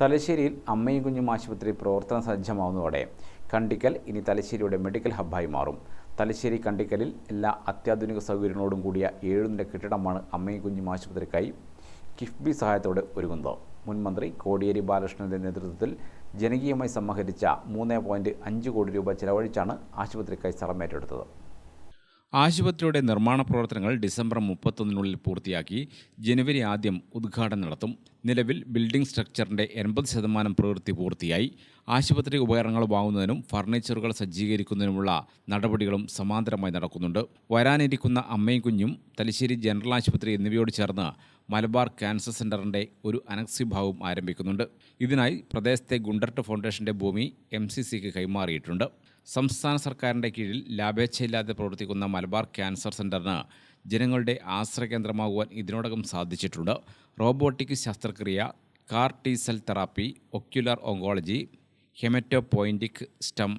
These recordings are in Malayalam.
തലശ്ശേരിയിൽ അമ്മയും കുഞ്ഞും ആശുപത്രി പ്രവർത്തന സജ്ജമാവുന്നതോടെ കണ്ടിക്കൽ ഇനി തലശ്ശേരിയുടെ മെഡിക്കൽ ഹബ്ബായി മാറും. തലശ്ശേരി കണ്ടിക്കലിൽ എല്ലാ അത്യാധുനിക സൗകര്യങ്ങളോടും കൂടിയ ഏഴുനില കെട്ടിടമാണ് അമ്മയും കുഞ്ഞും ആശുപത്രിക്കായി കിഫ്ബി സഹായത്തോടെ ഒരുങ്ങുന്നത്. മുൻമന്ത്രി കോടിയേരി ബാലകൃഷ്ണന്റെ നേതൃത്വത്തിൽ ജനകീയമായി സമാഹരിച്ച മൂന്ന് പോയിന്റ് അഞ്ച് കോടി രൂപ ചെലവഴിച്ചാണ് ആശുപത്രിക്കായി സ്ഥലം ഏറ്റെടുത്തത്. ആശുപത്രിയുടെ നിർമ്മാണ പ്രവർത്തനങ്ങൾ ഡിസംബർ മുപ്പത്തൊന്നിനുള്ളിൽ പൂർത്തിയാക്കി ജനുവരി ആദ്യം ഉദ്ഘാടനം നടത്തും. നിലവിൽ ബിൽഡിംഗ് സ്ട്രക്ചറിന്റെ എൺപത് ശതമാനം പ്രവൃത്തി പൂർത്തിയായി. ആശുപത്രി ഉപകരണങ്ങൾ വാങ്ങുന്നതിനും ഫർണിച്ചറുകൾ സജ്ജീകരിക്കുന്നതിനുമുള്ള നടപടികളും സമാന്തരമായി നടക്കുന്നുണ്ട്. വരാനിരിക്കുന്ന അമ്മയും കുഞ്ഞും തലശ്ശേരി ജനറൽ ആശുപത്രി എന്നിവയോട് ചേർന്ന് മലബാർ ക്യാൻസർ സെന്ററിന്റെ ഒരു അനക്സിഭാവം ആരംഭിക്കുന്നുണ്ട്. ഇതിനായി പ്രദേശത്തെ ഗുണ്ടർട്ട് ഫൗണ്ടേഷന്റെ ഭൂമി എം സി സിക്ക് കൈമാറിയിട്ടുണ്ട്. സംസ്ഥാന സർക്കാരിന്റെ കീഴിൽ ലാഭേച്ഛയില്ലാതെ പ്രവർത്തിക്കുന്ന മലബാർ ക്യാൻസർ സെന്ററിന് ജനങ്ങളുടെ ആശ്രയകേന്ദ്രമാകുവാൻ ഇതിനോടകം സാധിച്ചിട്ടുണ്ട്. റോബോട്ടിക് ശസ്ത്രക്രിയ CAR T cell therapy ocular oncology hematopoietic stem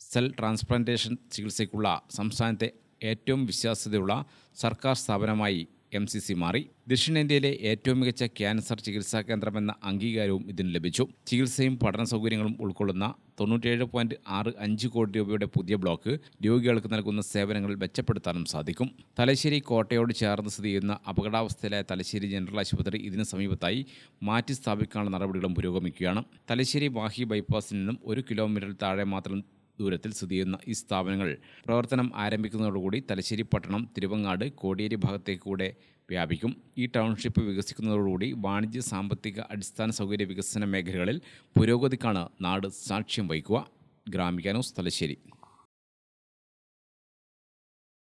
cell transplantation ചികിത്സയ്ക്കുള്ള സംസ്ഥാനത്തെ ഏറ്റവും വിശ്വാസ്യതയുള്ള സർക്കാർ സ്ഥാപനമായി എം സി സി മാറി. ദക്ഷിണേന്ത്യയിലെ ഏറ്റവും മികച്ച ക്യാൻസർ ചികിത്സാ കേന്ദ്രമെന്ന അംഗീകാരവും ഇതിന് ലഭിച്ചു. ചികിത്സയും പഠന സൗകര്യങ്ങളും ഉൾക്കൊള്ളുന്ന തൊണ്ണൂറ്റേഴ് പോയിന്റ് ആറ് അഞ്ച് കോടി രൂപയുടെ പുതിയ ബ്ലോക്ക് രോഗികൾക്ക് നൽകുന്ന സേവനങ്ങൾ മെച്ചപ്പെടുത്താനും സാധിക്കും. തലശ്ശേരി കോട്ടയോട് ചേർന്ന് സ്ഥിതി ചെയ്യുന്ന അപകടാവസ്ഥയിലായ തലശ്ശേരി ജനറൽ ആശുപത്രി ഇതിന് സമീപത്തായി മാറ്റി സ്ഥാപിക്കാനുള്ള നടപടികളും പുരോഗമിക്കുകയാണ്. തലശ്ശേരി വാഹി ബൈപ്പാസിൽ നിന്നും ഒരു കിലോമീറ്റർ താഴെ മാത്രം ദൂരത്തിൽ സ്ഥിതി ചെയ്യുന്ന ഈ സ്ഥാപനങ്ങൾ പ്രവർത്തനം ആരംഭിക്കുന്നതോടുകൂടി തലശ്ശേരി പട്ടണം തിരുവങ്ങാട് കോടിയേരി ഭാഗത്തേക്ക് കൂടെ വ്യാപിക്കും. ഈ ടൗൺഷിപ്പ് വികസിക്കുന്നതോടുകൂടി വാണിജ്യ സാമ്പത്തിക അടിസ്ഥാന സൗകര്യ വികസന മേഖലകളിൽ പുരോഗതിക്കാണ് നാട് സാക്ഷ്യം വഹിക്കുക. ഗ്രാമിക ന്യൂസ് തലശ്ശേരി.